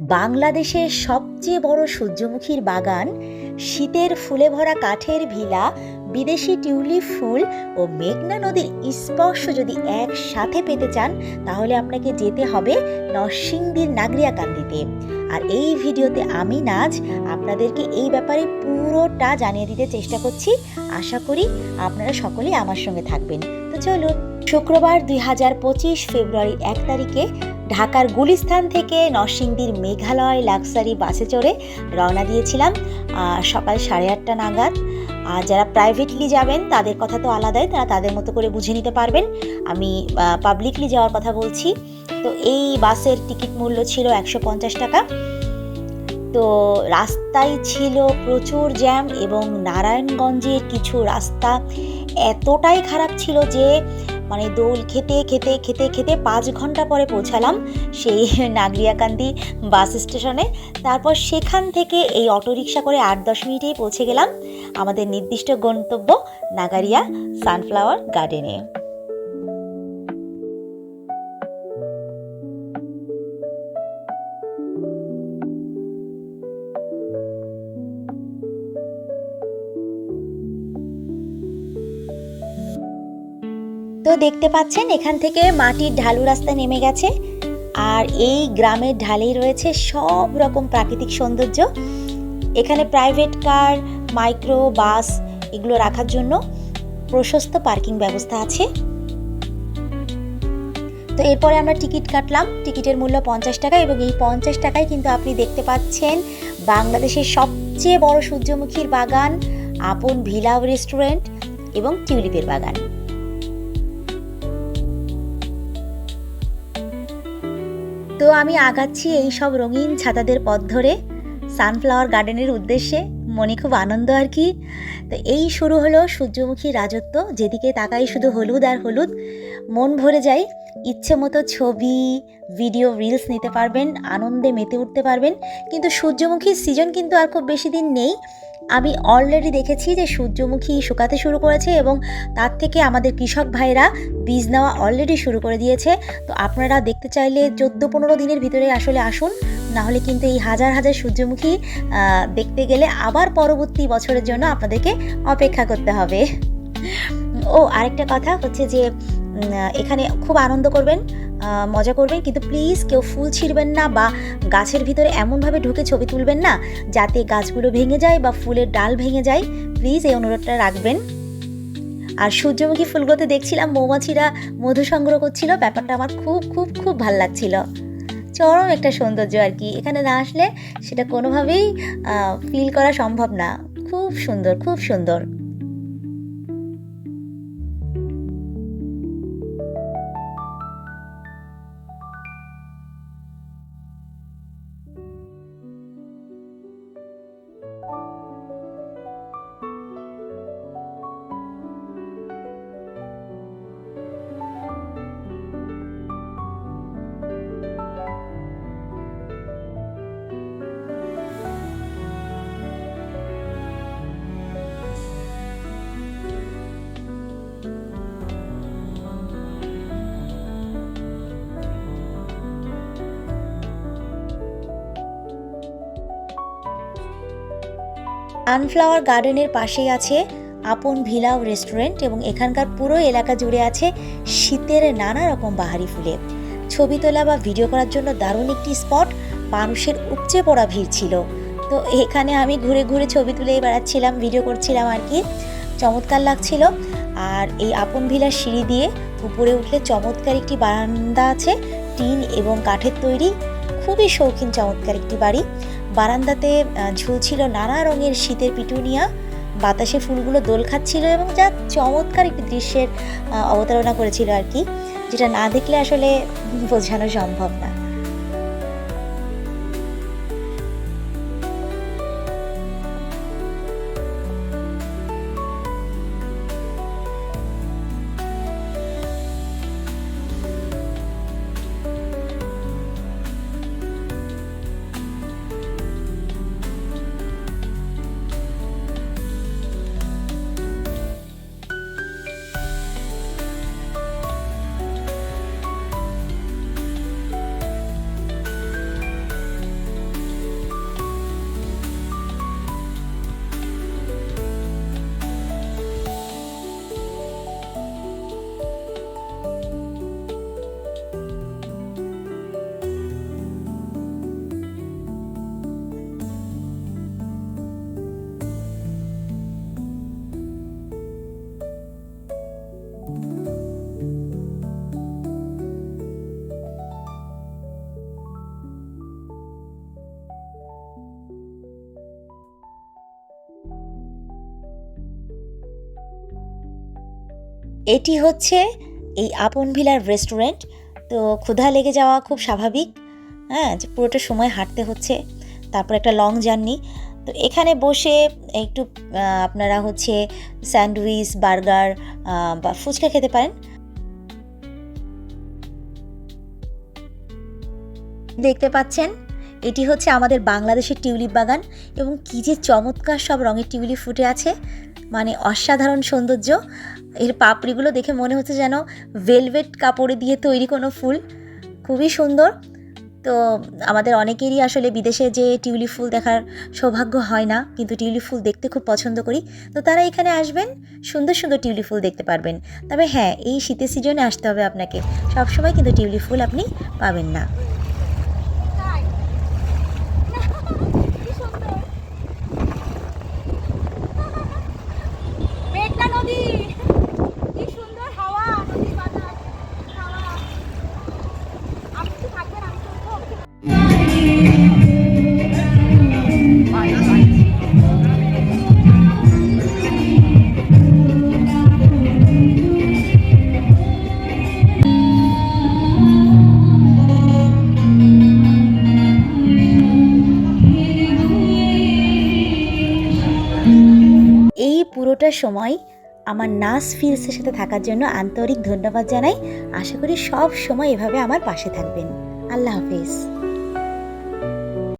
বাংলাদেশের সবচেয়ে বড় সূর্যমুখীর বাগান শীতের ফুলে ভরা কাঠের ভিলা, বিদেশি টিউলিপ ফুল ও মেঘনা নদীর স্পর্শ যদি একসাথে পেতে চান, তাহলে আপনাকে যেতে হবে নরসিংদীর নাগরিয়াকান্দিতে। আর এই ভিডিওতে আমি, নাজ, আপনাদেরকে এই ব্যাপারে পুরোটা জানিয়ে দিতে চেষ্টা করছি। আশা করি আপনারা সকলেই আমার সঙ্গে থাকবেন। তো চলুন, শুক্রবার দুই ফেব্রুয়ারির এক তারিখে ঢাকার গুলিস্থান থেকে নরসিংদীর মেঘালয় লাক্সারি বাসে চড়ে রওনা দিয়েছিলাম সকাল সাড়ে আটটা নাগাদ। আর যারা প্রাইভেটলি যাবেন, তাদের কথা তো আলাদাই, তারা তাদের মতো করে বুঝে নিতে পারবেন। আমি পাবলিকলি যাওয়ার কথা বলছি। তো এই বাসের টিকিট মূল্য ছিল একশো পঞ্চাশ টাকা। তো রাস্তায় ছিল প্রচুর জ্যাম এবং নারায়ণগঞ্জের কিছু রাস্তা এতটাই খারাপ ছিল যে মানে দোল খেতে খেতে খেতে খেতে পাঁচ ঘণ্টা পরে পৌঁছালাম সেই নাগরিয়াকান্দি বাস স্টেশনে। তারপর সেখান থেকে এই অটোরিকশা করে আট, দশ মিনিটেই পৌঁছে গেলাম আমাদের নির্দিষ্ট গন্তব্য নাগারিয়া সানফ্লাওয়ার গার্ডেনে। তো দেখতে পাচ্ছেন, এখান থেকে মাটির ঢালু রাস্তা নেমে গেছে। আর এই গ্রামের ঢালেই রয়েছে সব রকম প্রাকৃতিক সৌন্দর্য। এখানে প্রাইভেট কার মাইক্রো বাস এগুলো রাখার জন্য প্রশস্ত পার্কিং ব্যবস্থা আছে। তো এরপরে আমরা টিকিট কাটলাম। টিকিটের মূল্য পঞ্চাশ টাকা এবং এই পঞ্চাশ টাকায় কিন্তু আপনি দেখতে পাচ্ছেন বাংলাদেশের সবচেয়ে বড় সূর্যমুখীর বাগান, আপন ভিলাও রেস্টুরেন্ট এবং টিউলিপের বাগান। তো আমি আগাচ্ছি এই সব রঙিন ছাতাদের পথ ধরে সানফ্লাওয়ার গার্ডেনের উদ্দেশ্যে। মনে খুব আনন্দ আর কি। তো এই শুরু হলো সূর্যমুখী রাজত্ব। যেদিকে তাকাই শুধু হলুদ আর হলুদ, মন ভরে যায়। ইচ্ছে মতো ছবি ভিডিও রিলস নিতে পারবেন, আনন্দে মেতে উঠতে পারবেন। কিন্তু সূর্যমুখীর সিজন কিন্তু আর খুব বেশি দিন নেই। আমি অলরেডি দেখেছি যে সূর্যমুখী শুকাতে শুরু করেছে এবং তার থেকে আমাদের কৃষক ভাইরা বীজ নেওয়া অলরেডি শুরু করে দিয়েছে। তো আপনারা দেখতে চাইলে চোদ্দ পনেরো দিনের ভিতরে আসলে আসুন, না হলে কিন্তু এই হাজার হাজার সূর্যমুখী দেখতে গেলে আবার পরবর্তী বছরের জন্য আপনাদেরকে অপেক্ষা করতে হবে। ও আরেকটা কথা হচ্ছে যে এখানে খুব আনন্দ করবেন। মজা করবেন, কিন্তু প্লিজ কেউ ফুল ছিঁড়বেন না বা গাছের ভিতরে এমনভাবে ঢুকে ছবি তুলবেন না যাতে গাছগুলো ভেঙে যায় বা ফুলের ডাল ভেঙে যায়। প্লিজ এই অনুরোধটা রাখবেন। আর সূর্যমুখী ফুলগুলোতে দেখছিলাম মৌমাছিরা মধু সংগ্রহ করছিল, ব্যাপারটা আমার খুব খুব খুব ভালো লাগছিল। চরম একটা সৌন্দর্য আর কি, এখানে না আসলে সেটা কোনোভাবেই ফিল করা সম্ভব না। খুব সুন্দর খুব সুন্দর। সানফ্লাওয়ার গার্ডেনের পাশেই আছে আপন ভিলাও রেস্টুরেন্ট এবং এখানকার পুরো এলাকা জুড়ে আছে শীতের নানা রকম বাহারি ফুলে। ছবি তোলা বা ভিডিও করার জন্য দারুণ একটি স্পট, মানুষের উপচে পড়া ভিড় ছিল। তো এখানে আমি ঘুরে ঘুরে ছবি তুলে বেড়াচ্ছিলাম ভিডিও করছিলাম আর কি। চমৎকার লাগছিল। আর এই আপন ভিলার সিঁড়ি দিয়ে উপরে উঠলে চমৎকার একটি বারান্দা আছে, টিন এবং কাঠের তৈরি। খুবই শৌখিন চমৎকার একটি বাড়ি। বারান্দাতে ঝুলছিল নানা রঙের শীতের পিটুনিয়া। বাতাসে ফুলগুলো দোল খাচ্ছিল এবং যা চমৎকার একটি দৃশ্যের অবতারণা করেছিল আর কি, যেটা না দেখলে আসলে বোঝানো সম্ভব না। এটি হচ্ছে এই আপন ভিলার রেস্টুরেন্ট তো ক্ষুধা লেগে যাওয়া খুব স্বাভাবিক। হ্যাঁ যে পুরোটা সময় হাঁটতে হচ্ছে। তারপর একটা লং জার্নি তো এখানে বসে একটু আপনারা হচ্ছে স্যান্ডউইচ, বার্গার বা ফুচকা খেতে পারেন। দেখতে পাচ্ছেন, এটি হচ্ছে আমাদের বাংলাদেশের টিউলিপ বাগান এবং কী যে চমৎকার সব রঙের টিউলিপ ফুটে আছে। মানে অসাধারণ সৌন্দর্য। এর পাপড়িগুলো দেখে মনে হচ্ছে যেন ভেলভেট কাপড়ে দিয়ে তৈরি কোনো ফুল। খুবই সুন্দর। তো আমাদের অনেকেরই আসলে বিদেশে যে টিউলিপ ফুল দেখার সৌভাগ্য হয় না, কিন্তু টিউলিপ ফুল দেখতে খুব পছন্দ করি। তো তারা এখানে আসবেন, সুন্দর সুন্দর টিউলিপ ফুল দেখতে পারবেন। তবে হ্যাঁ এই শীতের সিজনে আসতে হবে আপনাকে। সবসময় কিন্তু টিউলিপ ফুল আপনি পাবেন না। পুরোটা সময় আমার নাস ফিলসের সাথে থাকার জন্য আন্তরিক ধন্যবাদ জানাই। আশা করি সব সময় এভাবে আমার পাশে থাকবেন। আল্লাহ হাফিজ।